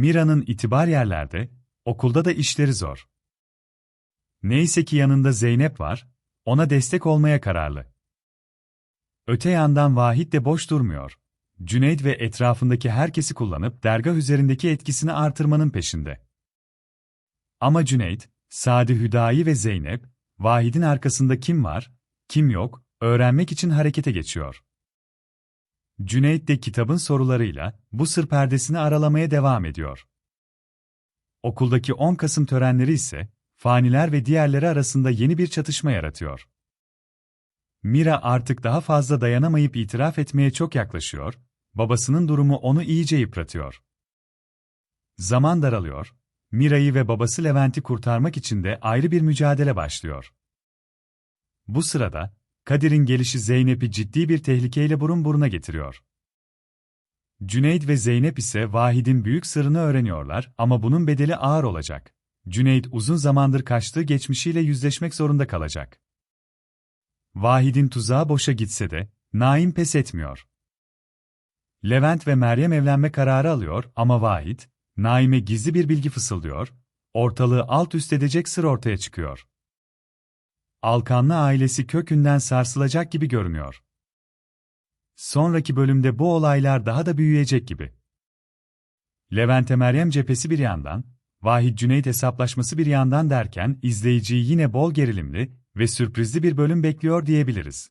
Mira'nın itibar yerlerde, okulda da işleri zor. Neyse ki yanında Zeynep var, ona destek olmaya kararlı. Öte yandan Vahit de boş durmuyor. Cüneyt ve etrafındaki herkesi kullanıp dergah üzerindeki etkisini artırmanın peşinde. Ama Cüneyt, Sadi Hüdayi ve Zeynep, Vahid'in arkasında kim var, kim yok, öğrenmek için harekete geçiyor. Cüneyt de kitabın sorularıyla bu sır perdesini aralamaya devam ediyor. Okuldaki 10 Kasım törenleri ise faniler ve diğerleri arasında yeni bir çatışma yaratıyor. Mira artık daha fazla dayanamayıp itiraf etmeye çok yaklaşıyor, babasının durumu onu iyice yıpratıyor. Zaman daralıyor, Mira'yı ve babası Levent'i kurtarmak için de ayrı bir mücadele başlıyor. Bu sırada, Kadir'in gelişi Zeynep'i ciddi bir tehlikeyle burun buruna getiriyor. Cüneyt ve Zeynep ise Vahid'in büyük sırrını öğreniyorlar ama bunun bedeli ağır olacak. Cüneyt uzun zamandır kaçtığı geçmişiyle yüzleşmek zorunda kalacak. Vahid'in tuzağı boşa gitse de, Naim pes etmiyor. Levent ve Meryem evlenme kararı alıyor ama Vahid, Naim'e gizli bir bilgi fısıldıyor, ortalığı alt üst edecek sır ortaya çıkıyor. Alkanlı ailesi kökünden sarsılacak gibi görünüyor. Sonraki bölümde bu olaylar daha da büyüyecek gibi. Levent'e Meryem cephesi bir yandan, Vahid Cüneyt hesaplaşması bir yandan derken izleyiciyi yine bol gerilimli ve sürprizli bir bölüm bekliyor diyebiliriz.